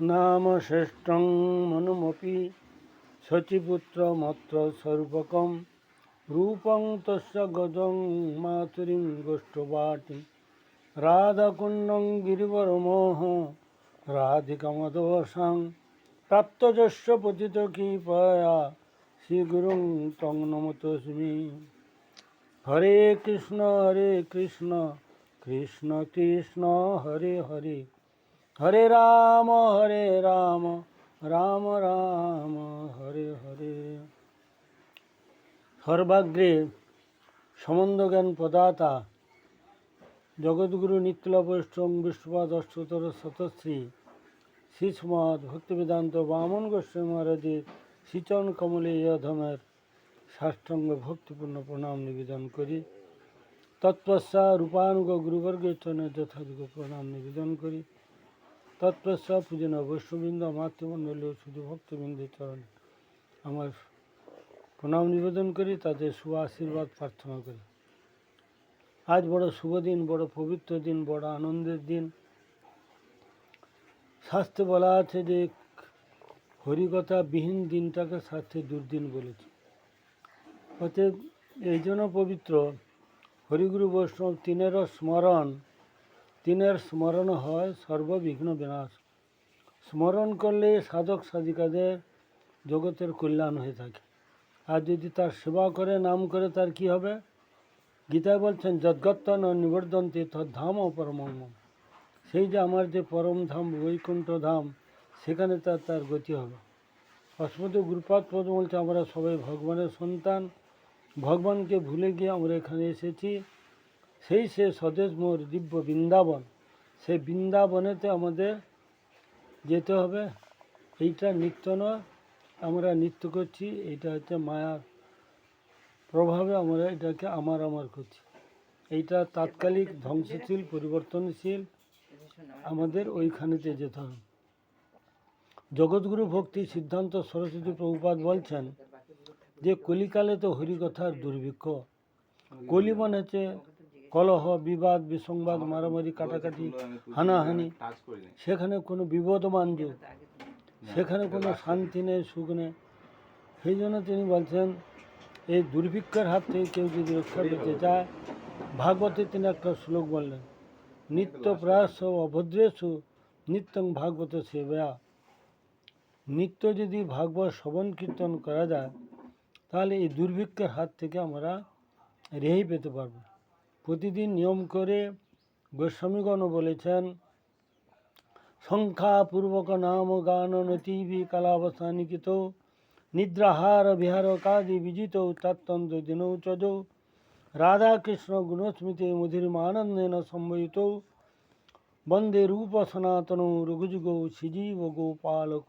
নাম শ্রেষ্ঠং মনুমপি শচিপুত্রমত্র স্বরূপকম। রূপং তস্য গজং মাতুরিং গোষ্ঠবাটি। রাধাকুণ্ডং গিরিবরমোহ রাধিকামদোষাং। প্রাপ্তযস্য পতিত কৃপয়া শ্রীগুরুং তং নমতস্মি। হরে কৃষ্ণ হরে কৃষ্ণ কৃষ্ণ কৃষ্ণ, হরে হরে হরে রাম হরে রাম রাম রাম, হরে হরে। সর্বাগ্রে সম্বন্ধ জ্ঞান প্রদাতা জগৎগুরু নিত্যলা বৈষ্ণব বিষ্ণুপাদ অষ্টতর শতশ্রী শ্রীষ্মদ ভক্তিবেদান্ত বামন গোস্বামী মহারাজের শ্রীচরণ কমলে অধমের সাষ্টাঙ্গ ভক্তিপূর্ণ প্রণাম নিবেদন করি। তৎপশ্চা রূপানুগ গুরুবর্গের চরণে যথাযোগ্য প্রণাম নিবেদন করি। তৎপশ্চাৎ পূজন বৈষ্ণবৃন্দ মাতৃমণ্ডলী শুধু ভক্তবৃন্দের চরণে আমার প্রণাম নিবেদন করি, তাদের শুভ আশীর্বাদ প্রার্থনা করি। আজ বড় শুভ দিন, বড় পবিত্র দিন, বড় আনন্দের দিন। শাস্ত্রে বলা আছে যে, হরিকথা বিহীন দিনটাকে শাস্ত্রে দুর্দিন বলেছে। অতএব এই জন্য পবিত্র হরিগুরু বৈষ্ণব তিনেরও স্মরণ তিনের স্মরণ হয় সর্ববিঘ্ন বিনাশ। স্মরণ করলে সাধক সাধিকাদের জগতের কল্যাণ হয়ে থাকে। আর যদি তার সেবা করে, নাম করে, তার কি হবে? গীতায় বলছেন, যদ্গত্তন নিবর্ধন্তে তদ্ধাম পরম সেই যে আমার যে পরম ধাম, বৈকুণ্ঠ ধাম, সেখানে তার তার গতি হবে। অস্মত গুরুপাদ পদ বলছে, আমরা সবাই ভগবানের সন্তান। ভগবানকে ভুলে গিয়ে আমরা এখানে এসেছি। সেই সে স্বদেশ মোর দিব্য বৃন্দাবন। সেই বৃন্দাবনেতে আমাদের যেতে হবে। এইটা নিত্য নয়, আমরা নৃত্য করছি। এইটা হচ্ছে মায়ার প্রভাবে আমরা এটাকে আমার আমার করছি। এইটা তাৎকালিক ধ্বংসশীল, পরিবর্তনশীল আমাদের ওইখানেতে যেতে হবে। জগৎগুরু ভক্তি সিদ্ধান্ত সরস্বতী প্রভুপাদ বলছেন যে কলিকালে তো হরিকথার দুর্ভিক্ষ। কলি মানে হচ্ছে কলহ, বিবাদ, বিসংবাদ, মারামারি, কাটাকাটি, হানাহানি, সেখানে কোনো বিবদমান যুগ সেখানে কোনো শান্তি নেই, সুখ নেই। সেই জন্য তিনি বলছেন, এই দুর্ভিক্ষের হাত থেকে কেউ যদি রক্ষা পেতে চায়, ভাগবতে তিনি একটা শ্লোক বললেন, নিত্য প্রয়াস অভদ্রেশু নিত্যং ভাগবত সেবা নিত্য যদি ভাগবত শ্রবণ কীর্তন করা যায়, তাহলে এই দুর্ভিক্ষের হাত থেকে আমরা রেহাই পেতে পারব। প্রতিদিন নিয়ম করে গোস্বামীগণ বলেছেন, সংখ্যাপূর্বক নাম গান নতিবি কালাবসানিকিত নিদ্রাহার বিহার কাদি বিজিত তত্তন্ত্র দিনৌ চজৌ রাধাকৃষ্ণ গুণস্মৃতি মধুরিমানন্দেন সম্ময়িত বন্দে রূপ সনাতন রঘুযুগ শ্রীজীব গোপালক।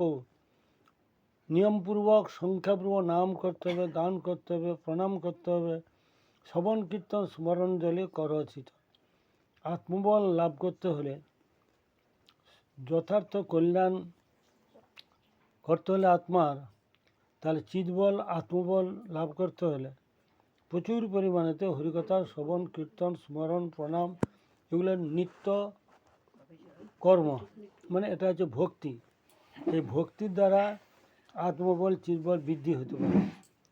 নিয়মপূর্বক, সংখ্যাপূর্বক নাম করতে হবে গান করতে হবে প্রণাম করতে হবে শ্রবণ কীর্তন স্মরণ জলে করচিত। আত্মবল লাভ করতে হলে যথার্থ কল্যাণ করতে হলে আত্মার, তাহলে চিৎবল, আত্মবল লাভ করতে হলে প্রচুর পরিমাণেতে হরিকথা শ্রবণ কীর্তন, স্মরণ, প্রণাম এগুলো নিত্য কর্ম। মানে এটা হচ্ছে ভক্তি। এই ভক্তির দ্বারা আত্মবল চিতবল বৃদ্ধি হতে পারে।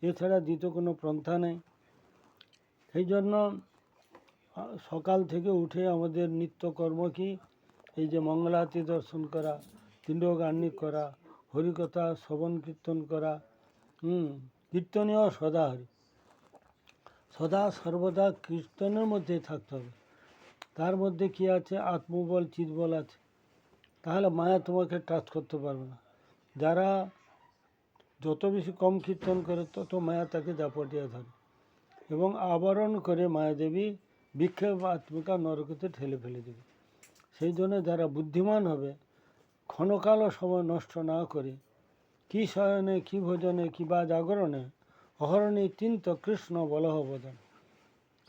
এছাড়া দ্বিতীয় কোনো পন্থা নেই। সেই জন্য সকাল থেকে উঠে আমাদের নিত্য কর্ম কি? এই যে মঙ্গলারতি দর্শন করা তিণ্ডগান্নিক করা, হরিকথা শ্রবণ কীর্তন করা, হুম, কীর্তনীয় সদা হরি সদা সর্বদা কীর্তনের মধ্যে থাকতে হবে। তার মধ্যে কি আছে? আত্মবল, চিতবল আছে। তাহলে মায়া তোমাকে টাচ করতে পারবে না। যারা যত বেশি কম কীর্তন করে, তত মায়া তাকে জাপটিয়ে ধরে। এবং আবরণ করে মায়াদেবী বিক্ষেপ আত্মিকা নরকতে ঠেলে ফেলে দেবে। সেই জন্য যারা বুদ্ধিমান হবে ক্ষণকালও সময় নষ্ট না করে, কি শয়নে, কি ভোজনে, কি বা জাগরণে, অহরণে চিন্ত কৃষ্ণ বলহ বদন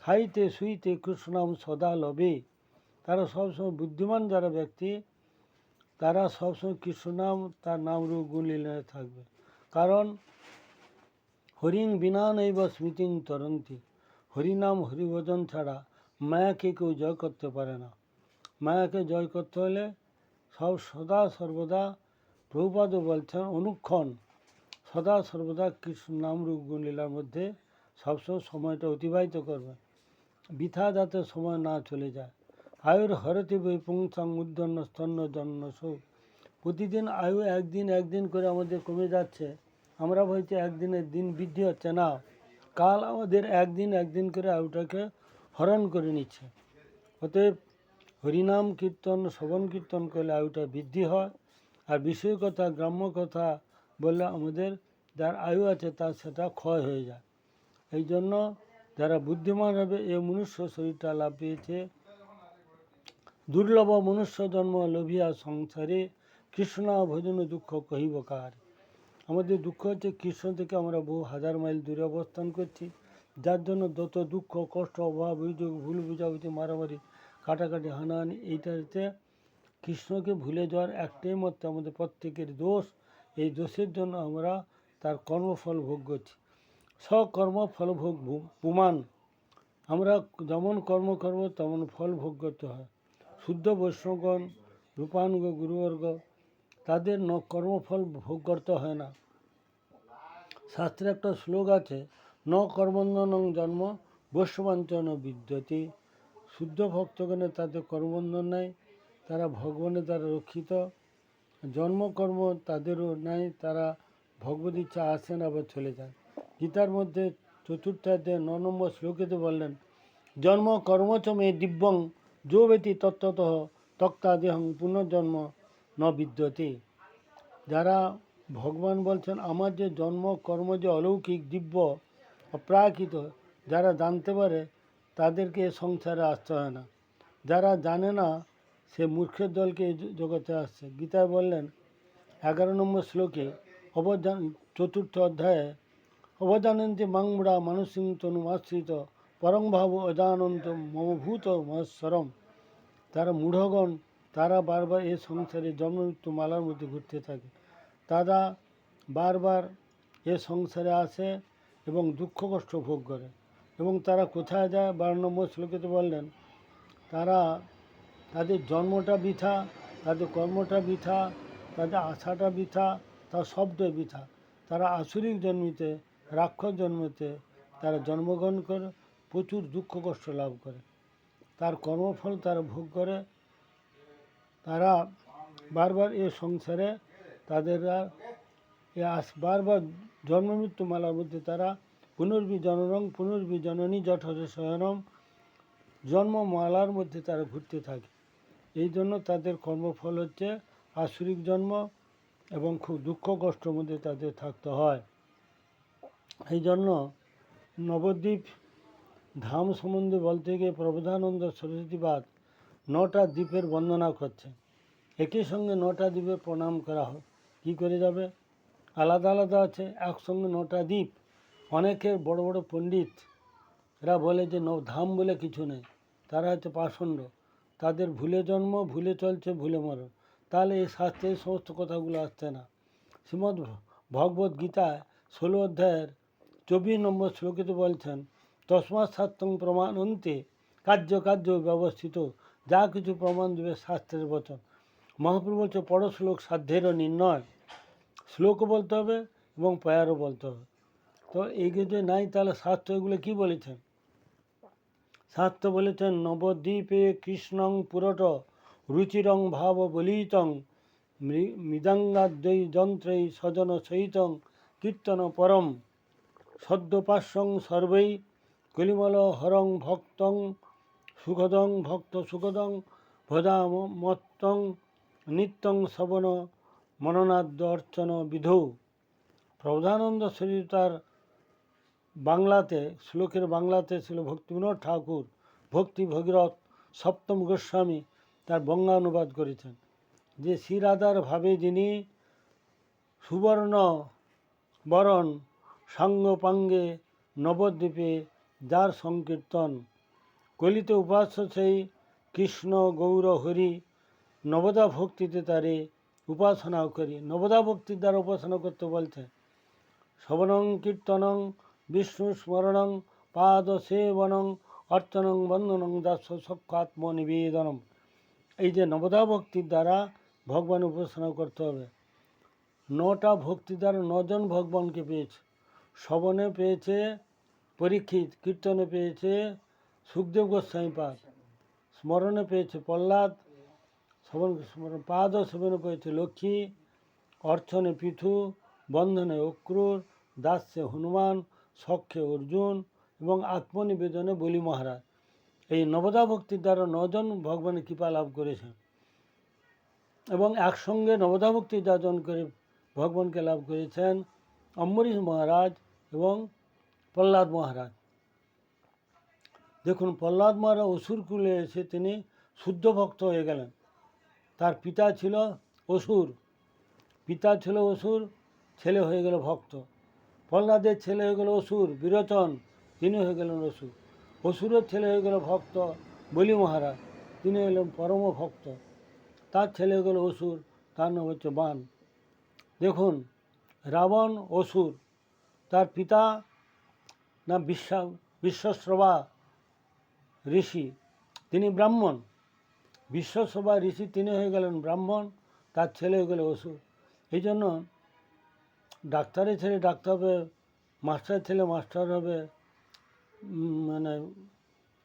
খাইতে, শুইতে কৃষ্ণাম সদা লবে। তারা সবসময় বুদ্ধিমান যারা ব্যক্তি, তারা সবসময় কৃষ্ণনাম তার নাম রূপ গুণ থাকবে। কারণ হরিং বিনা নৈব স্মৃতিং তরন্তি। হরিনাম হরিভজন ছাড়া মায়াকে কেউ জয় করতে পারে না। মায়াকে জয় করতে হলে সব সদা সর্বদা প্রভুপাদ বলছেন, অনুক্ষণ। সদা সর্বদা কৃষ্ণ নাম রূপ গুণ লীলার মধ্যে সবসময় সময়টা অতিবাহিত করবে। বৃথা যাতে সময় না চলে যায়। আয়ুর হরতি বই পুংসাং উদ্দন্ন স্তন্য জন্য সুখ প্রতিদিন আয়ু একদিন একদিন করে আমাদের কমে যাচ্ছে। আমরা বলছি একদিনের দিন বৃদ্ধি হচ্ছে না। কাল আমাদের একদিন একদিন করে আয়ুটাকে হরণ করে নিচ্ছে। অতএব হরিনাম কীর্তন, শ্রবণ কীর্তন করলে আয়ুটা বৃদ্ধি হয়। আর বিষয় কথা, গ্রাম্য কথা বললে আমাদের যার আয়ু আছে তার সেটা ক্ষয় হয়ে যায়। এই জন্য যারা বুদ্ধিমান হবে এই মনুষ্য শরীরটা লাভ পেয়েছে দুর্লভ মনুষ্য জন্ম লোভিয়া সংসারে, কৃষ্ণ ভজন দুঃখ কহিব কার আমাদের দুঃখ হচ্ছে কৃষ্ণ থেকে আমরা বহু হাজার মাইল দূরে অবস্থান করছি, যার জন্য যত দুঃখ, কষ্ট, অভাব, অভিযোগ, ভুল বুঝাবুঝি, মারামারি, কাটাকাটি, হানাহানি, এইটাতে কৃষ্ণকে ভুলে যাওয়ার একটাই মত আমাদের প্রত্যেকের দোষ। এই দোষের জন্য আমরা তার কর্মফল ভোগ করছি। সকর্মফল ভোগ ভু- প্রমাণ। আমরা যেমন কর্ম করব, তেমন ফল ভোগ করতে হয়। শুদ্ধ বৈষ্ণবগণ রূপানুগ গুরুবর্গ তাদের ন কর্মফল ভোগ করতে হয় না। শাস্ত্রে একটা শ্লোক আছে, ন কর্মবন্ধন জন্ম বৈষ্ণবাঞ্চন বিদ্যতি। শুদ্ধ ভক্তগণে তাদের কর্মবন্ধন নাই, তারা ভগবানের দ্বারা রক্ষিত। জন্মকর্ম তাদেরও নাই, তারা ভগবত ইচ্ছা আসেন আবার চলে যায় গীতার মধ্যে চতুর্থাধ্যায় ন নম্বর শ্লোকেতে বললেন, জন্ম কর্মচমে দিব্যং, যো বেতি তত্ত্বত তক্তাদেহং পুনর্জন্ম ন বিদ্যতে। যারা ভগবান বলছেন, আমার যে জন্ম, কর্ম যে অলৌকিক দিব্য, অপ্রাকৃত যারা জানতে পারে, তাদেরকে সংসারে আসতে হয় না যারা জানে না, সে মূর্খের দলকে জগতে আসছে। গীতায় বললেন, এগারো নম্বর শ্লোকে অবদান চতুর্থ অধ্যায়ে অবদানন্তে মাংমুড়া মানসিং তনু আশ্রিত পরং ভাব অজানন্ত মমভূত মহেশ্বরম তারা মূঢ়গণ তারা বারবার এই সংসারে জন্ম মৃত্যু মালার মধ্যে ঘুরতে থাকে। তারা বারবার এ সংসারে আসে এবং দুঃখ কষ্ট ভোগ করে। এবং তারা কোথায় যায়? বারো নম্বর শ্লোকেতে বললেন, তারা তাদের জন্মটা বৃথা, তাদের কর্মটা বৃথা, তাদের আশাটা বৃথা, তার শব্দ বৃথা। তারা আসুরিক জন্মিতে, রাক্ষস জন্মতে তারা জন্মগ্রহণ করে, প্রচুর দুঃখ কষ্ট লাভ করে। তার কর্মফল তারা ভোগ করে তারা বারবার এ সংসারে তাদের আস, বারবার জন্ম মৃত্যু মালার মধ্যে তারা পুনর্বি জনরং পুনর্বি জননী জঠরে শয়নম জন্মমালার মধ্যে তারা ঘুরতে থাকে। এই জন্য তাদের কর্মফল হচ্ছে আসুরিক জন্ম এবং খুব দুঃখ কষ্টের মধ্যে তাদের থাকতে হয়। এই জন্য নবদ্বীপ ধাম সম্বন্ধে বলতে গিয়ে প্রবোধানন্দ সরস্বতীবাদ নটা দ্বীপের বন্দনা করছে। একই সঙ্গে নটা দ্বীপে প্রণাম করা হয় কী করে যাবে? আলাদা আলাদা আছে। একসঙ্গে নটা দ্বীপ। অনেকের বড় বড় পণ্ডিত এরা বলে যে ধাম বলে কিছু নেই। তারা হচ্ছে পাষণ্ড। তাদের ভুলে জন্ম, ভুলে চলছে, ভুলে মরণ। তাহলে এই শাস্ত্রে এই সমস্ত কথাগুলো আসছে না। শ্রীমদ্ ভগবত গীতায় ষোলো অধ্যায়ের চব্বিশ নম্বর শ্লোকিত বলছেন, তসমাৎ সাত্যং প্রমাণ অন্তে কার্য কার্য ব্যবস্থিত যা কিছু প্রমাণ দেবে শাস্ত্রের বচন। মহাপ্রভু বলছে পর শ্লোক সাধ্যেরও নির্ণয়। শ্লোকও বলতে হবে এবং পায়ারও বলতে হবে। তো এই যদি নাই, তাহলে শাস্ত্র এগুলো কী বলেছেন? শাস্ত্র বলেছেন, নবদ্বীপে কৃষ্ণং পুরট, রুচিরং ভাব বলিতং মৃদাঙ্গাদ্বৈ যন্ত্রৈ স্বজন সহিতং, কীর্তন পরম, সদ্যপাস্যং সর্বৈ, কলিমল হরং ভক্তং সুখদং ভক্ত সুখদং ভজা মত্তং নিত্যং শ্রবণ মননাদ্য অর্চন বিধৌ। প্রধানন্দ শরীর তার বাংলাতে, শ্লোকের বাংলাতে ছিল ভক্তিবিনোদ ঠাকুর, ভক্তি ভগীরথ সপ্তম গোস্বামী তার বঙ্গানুবাদ করেছেন। যে শ্রীরাধার ভাবে যিনি সুবর্ণ বরণ সাঙ্গ পাঙ্গে নবদ্বীপে যার সংকীর্তন কলিতে উপাস্য সেই কৃষ্ণ গৌর হরি নবদা ভক্তিতে তারে উপাসনাও করি। নবদা ভক্তির দ্বারা উপাসনা করতে বলছে, শবনং, কীর্তনং, বিষ্ণু স্মরণং, পাদ সেবনং, অর্চনং, বন্দনং দাস সক্ষাত্ম নিবেদনম। এই যে নবদা ভক্তির দ্বারা ভগবান উপাসনা করতে হবে। নটা ভক্তি দ্বারা নজন ভগবানকে পেয়েছে। শবনে পেয়েছে পরীক্ষিত, কীর্তনে পেয়েছে সুখদেব গোস্বামী পাদ স্মরণে পেয়েছে প্রহ্লাদ, শ্রবণ, স্মরণ, পাদ ও সেবনে পেয়েছে লক্ষ্মী, অর্চনে পৃথু, বন্ধনে অক্রুর দাস্যে হনুমান সখ্যে অর্জুন এবং আত্মনিবেদনে বলি মহারাজ। এই নবদা ভক্তির দ্বারা নজন ভগবানের কৃপা লাভ করেছেন এবং একসঙ্গে নবদা ভক্তি যাজন করে ভগবানকে লাভ করেছেন অম্বরীশ মহারাজ এবং প্রহ্লাদ মহারাজ। দেখুন, প্রহ্লাদ মহারাজ অসুর কুলে এসে তিনি শুদ্ধ ভক্ত হয়ে গেলেন। তার পিতা ছিল অসুর। পিতা ছিল অসুর, ছেলে হয়ে গেল ভক্ত। প্রহ্লাদের ছেলে হয়ে গেল অসুর, বিরোচন তিনি হয়ে গেলেন অসুর। অসুরের ছেলে হয়ে গেল ভক্ত বলি মহারাজ, তিনি হলেন পরম ভক্ত। তার ছেলে হয়ে গেল অসুর, তার নাম হচ্ছে বান। দেখুন, রাবণ অসুর, তার পিতা না বিশ্বা, বিশ্বশ্রবা ঋষি, তিনি ব্রাহ্মণ। বিশ্বসভা ঋষি তিনি হয়ে গেলেন ব্রাহ্মণ, তার ছেলে হয়ে গেল অসুর। এই জন্য ডাক্তারের ছেলে ডাক্তার হবে, মাস্টারের ছেলে মাস্টার হবে মানে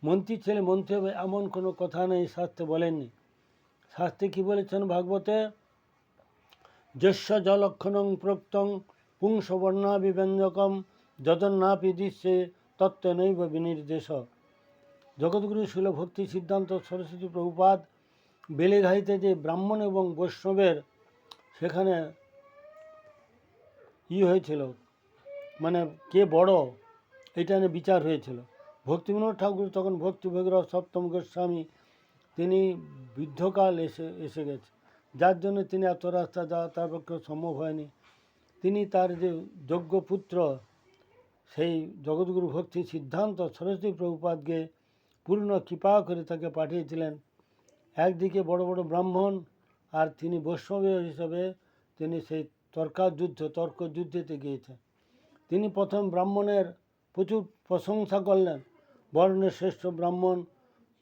মন্ত্রীর ছেলে মন্ত্রী হবে, এমন কোনো কথা নেই, শাস্ত্রে বলেননি। শাস্ত্রে কী বলেছেন ভাগবতে? যস্য জলক্ষণং প্রক্তং পুংসবর্ণাভিব্যঞ্জকম, যদন্নাপি দৃশ্যে তত্ত্ব নৈব বিনির্দেশ। জগৎগুরু শিল ভক্তি সিদ্ধান্ত সরস্বতী প্রভুপাদ বেলেঘাইতে যে ব্রাহ্মণ এবং বৈষ্ণবের সেখানে ই হয়েছিল মানে কে বড় এটা নিয়ে বিচার হয়েছিল। ভক্তিবিনোদ ঠাকুর তখন ভক্তি ভৈরব সপ্তম গোস্বামী, তিনি বৃদ্ধকাল এসে এসে গেছে। যার জন্য তিনি এত রাস্তা যাওয়া তার পক্ষে সম্ভব হয়নি। তিনি তার যে যোগ্য পুত্র সেই জগৎগুরু ভক্তি সিদ্ধান্ত সরস্বতী প্রভুপাদকে পূর্ণ কৃপা করে তাকে পাঠিয়েছিলেন। একদিকে বড় বড় ব্রাহ্মণ আর তিনি বৈষ্ণব হিসাবে তিনি সেই তর্কা যুদ্ধ তর্ক যুদ্ধেতে গিয়েছেন। তিনি প্রথম ব্রাহ্মণের প্রচুর প্রশংসা করলেন। বর্ণের শ্রেষ্ঠ ব্রাহ্মণ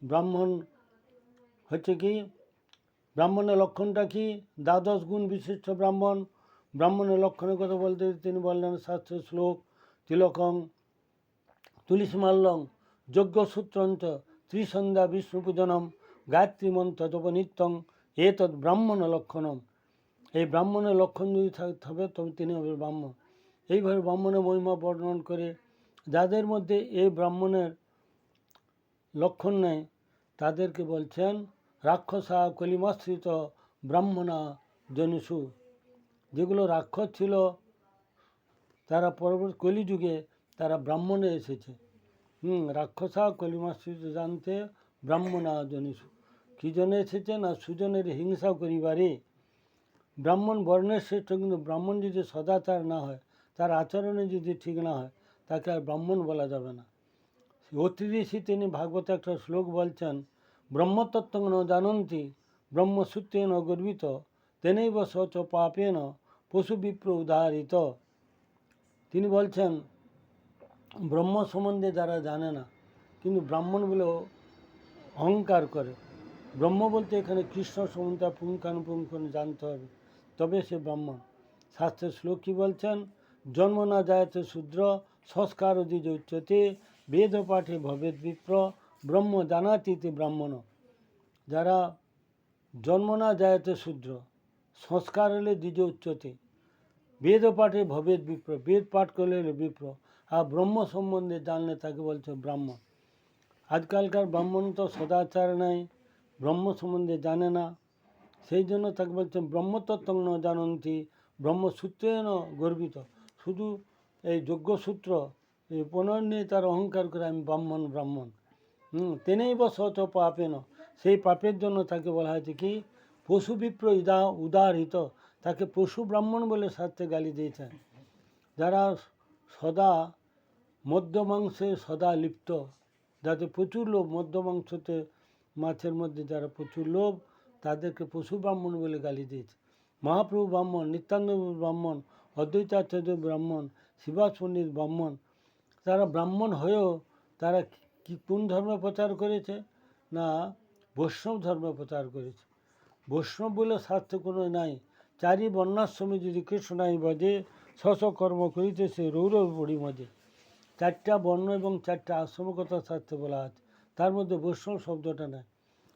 ব্রাহ্মণ হচ্ছে কি? ব্রাহ্মণের লক্ষণটা কি? দ্বাদশ গুণ বিশিষ্ট ব্রাহ্মণ। ব্রাহ্মণের লক্ষণের কথা বলতে তিনি বললেন, শাস্ত্র শ্লোক, তিলকং তুলিসমাল্যং যজ্ঞসূত্রঞ্চ ত্রিসন্ধ্যা বিষ্ণুপূজনম গায়ত্রী মন্ত্র জপনিত্যং তৎ ব্রাহ্মণ লক্ষণম। এই ব্রাহ্মণের লক্ষণ যদি থাক- থাকে তবে তিনি হবে ব্রাহ্মণ এইভাবে ব্রাহ্মণের মহিমা বর্ণন করে যাদের মধ্যে এই ব্রাহ্মণের লক্ষণ নেই, তাদেরকে বলছেন রাক্ষসা কলিমাশ্রিত ব্রাহ্মণা জনুষু। যেগুলো রাক্ষস ছিল, তারা পরবর্তী কলিযুগে তারা ব্রাহ্মণে এসেছে। হুম, রাক্ষসা কলিমাশ্রিত জানতে ব্রাহ্মণা জনিষু কী জন্য এসেছে না সুজনের হিংসা করিবারে ব্রাহ্মণ বর্ণের শ্রেষ্ঠ, কিন্তু ব্রাহ্মণ যদি সদাচার না হয়, তার আচরণে যদি ঠিক না হয়, তাকে আর ব্রাহ্মণ বলা যাবে না। অতি তিনি ভাগবতে একটা শ্লোক বলছেন, ব্রহ্মতত্ত্ব ন জানন্তি, ব্রহ্মসূত্রেণ গর্বিত তেনৈব শচ পাপেন পশু বিপ্র উদাহরিত তিনি বলছেন ব্রহ্ম সম্বন্ধে যারা জানে না, কিন্তু ব্রাহ্মণ বলে অহংকার করে। ব্রহ্ম বলতে এখানে কৃষ্ণ সম্বন্ধে পুঙ্খানুপুঙ্খ জানতে হবে, তবে সে ব্রাহ্মণ। শাস্ত্রের শ্লোক কী বলছেন, জন্ম না যায়তে শূদ্র, সংস্কার দ্বিজ উচ্চতে, বেদ পাঠে ভবেদ বিপ্র, ব্রহ্ম জানাতিতে ব্রাহ্মণ। যারা জন্ম না যায়তে শূদ্র, সংস্কার হলে দ্বিজ উচ্চতে, বেদ পাঠে ভবেদ বিপ্র, বেদ পাঠ করলে বিপ্র। ব্রহ্ম সম্বন্ধে জানলে তাকে বলছে ব্রাহ্মণ আজকালকার ব্রাহ্মণ তো সদাচার নাই, ব্রহ্ম সম্বন্ধে জানে না। সেই জন্য তাকে বলছে ব্রহ্মতত্ত্ব ন জানন্তি, ব্রহ্মসূত্রেণ গর্বিত। শুধু এই যজ্ঞসূত্র এই পুনর নিয়ে তার অহংকার করে আমি ব্রাহ্মণ ব্রাহ্মণ। হুম, তেনেই বা শত পাপেন। সেই পাপের জন্য তাকে বলা হয়েছে কি, পশু বিপ্র ইদা উদাহরিত তাকে পশু ব্রাহ্মণ বলে শাস্ত্রে গালি দিয়েছেন। যারা সদা মধ্য মাংসে সদা লিপ্ত। যাতে প্রচুর লোভ মধ্য মাংসতে মাছের মধ্যে যারা প্রচুর লোভ, তাদেরকে পশু ব্রাহ্মণ বলে গালি দিয়েছে। মহাপ্রভু ব্রাহ্মণ নিত্যানন্দ ব্রাহ্মণ, অদ্বৈতাচার্য ব্রাহ্মণ, শিবাস পণ্ডিত ব্রাহ্মণ, তারা ব্রাহ্মণ হয়েও তারা কি কোন ধর্ম প্রচার করেছে? না, বৈষ্ণব ধর্ম প্রচার করেছে। বৈষ্ণব বলে শাস্ত্রে কোনো নাই। চারি বর্ণাশ্রমে যদি কৃষ্ণ নাই বাজে শশ কর্ম করিতেছে রৌরব পড়ি মাঝে চারটা বর্ণ এবং চারটা আশ্রম কথা শাস্ত্রে বলা আছে। তার মধ্যে বৈষ্ণব শব্দটা নেই।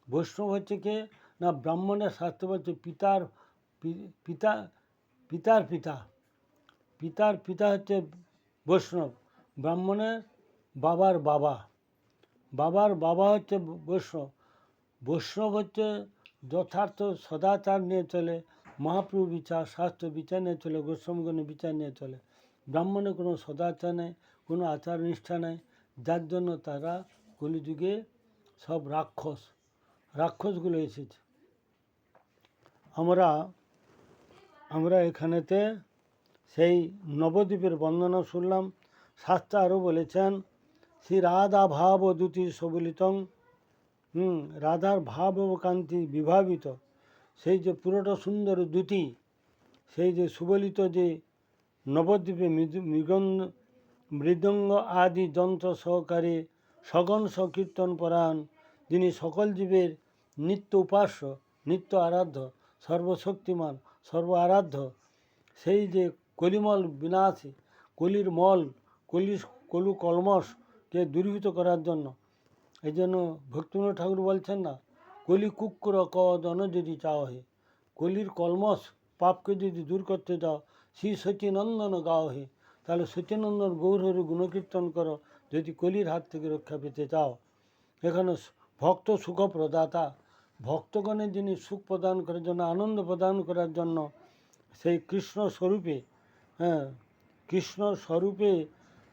বৈষ্ণব হচ্ছে কে? না, ব্রাহ্মণের শাস্ত্র বলছে পিতার পিতা পিতার পিতা। পিতার পিতা হচ্ছে বৈষ্ণব, ব্রাহ্মণের বাবার বাবা। বাবার বাবা হচ্ছে বৈষ্ণব। বৈষ্ণব হচ্ছে যথার্থ সদাচার নিয়ে চলে মহাপ্রভু বিচার, শাস্ত্র বিচার নিয়ে চলে, গোস্বামীগণের বিচার নিয়ে চলে। ব্রাহ্মণের কোনো সদাচার নেই কোনো আচার নিষ্ঠা নেই। যার জন্য তারা কলিযুগে সব রাক্ষস, রাক্ষসগুলো এসেছে। আমরা আমরা এখানেতে সেই নবদ্বীপের বন্দনা শুনলাম। শাস্ত্র আরও বলেছেন, শ্রী রাধা ভাব ও দ্যুতি সবলিতং। হুম, রাধার ভাব ও কান্তি বিভাবিত। সেই যে পুরোটা সুন্দর দ্যুতি সেই যে সুবলিত যে নবদ্বীপে মৃগন্দ মৃদঙ্গ আদি যন্ত্র সহকারে সগণ সংকীর্তন পরায়ণ, যিনি সকল জীবের নিত্য উপাস্য, নিত্য আরাধ্য, সর্বশক্তিমান, সর্ব আরাধ্য। সেই যে কলিমল বিনাশী, কলির মল, কলি কলু কলমসকে দূরীভূত করার জন্য। এই জন্য ভক্তিবিনোদ ঠাকুর বলছেন না, কলি কুকুর কদন যদি চাও হে কলির কলমস পাপকে যদি দূর করতে চাও শ্রী সচিনন্দন গাও হে তাহলে সচিনন্দন গৌরহরি গুণকীর্তন করো, যদি কলির হাত থেকে রক্ষা পেতে চাও। এখানে ভক্ত সুখ প্রদাতা ভক্তগণের যিনি সুখ প্রদান করার জন্য, আনন্দ প্রদান করার জন্য সেই কৃষ্ণ স্বরূপে হ্যাঁ কৃষ্ণ স্বরূপে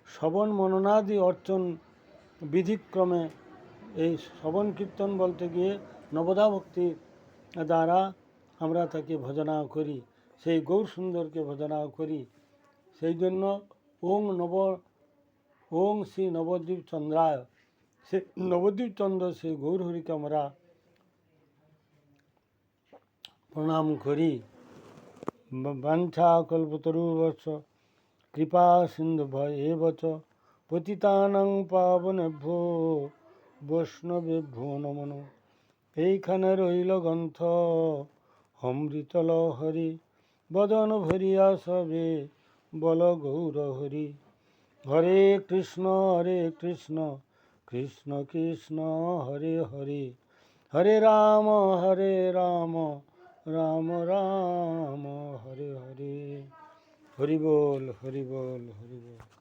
শ্রবণ মননাদি অর্চন বিধিক্রমে এই শ্রবণ কীর্তন বলতে গিয়ে নবদা ভক্তি দ্বারা আমরা তাকে ভজনা করি, সেই গৌর সুন্দরকে ভজনা করি। সেই জন্য ওং নব, ওং শ্রী নবদ্বীপ চন্দ্রায়, সে নবদ্বীপ চন্দ্র সেই গৌরহরিকে আমরা প্রণাম করি। বাঞ্ছা কল্পতরুবর্ষ কৃপা সিন্ধু ভয় এবচ পতিতানাং পাবনেভ্যো বৈষ্ণবেভ্যো নমন। এইখানে রইল গ্রন্থ অমৃতল হরি বদন ভরিয়া সবে বল গৌর হরি। হরে কৃষ্ণ হরে কৃষ্ণ কৃষ্ণ কৃষ্ণ, হরে হরে। হরে রাম হরে রাম রাম রাম, হরে হরে। হরি বল হরি বল হরি বল।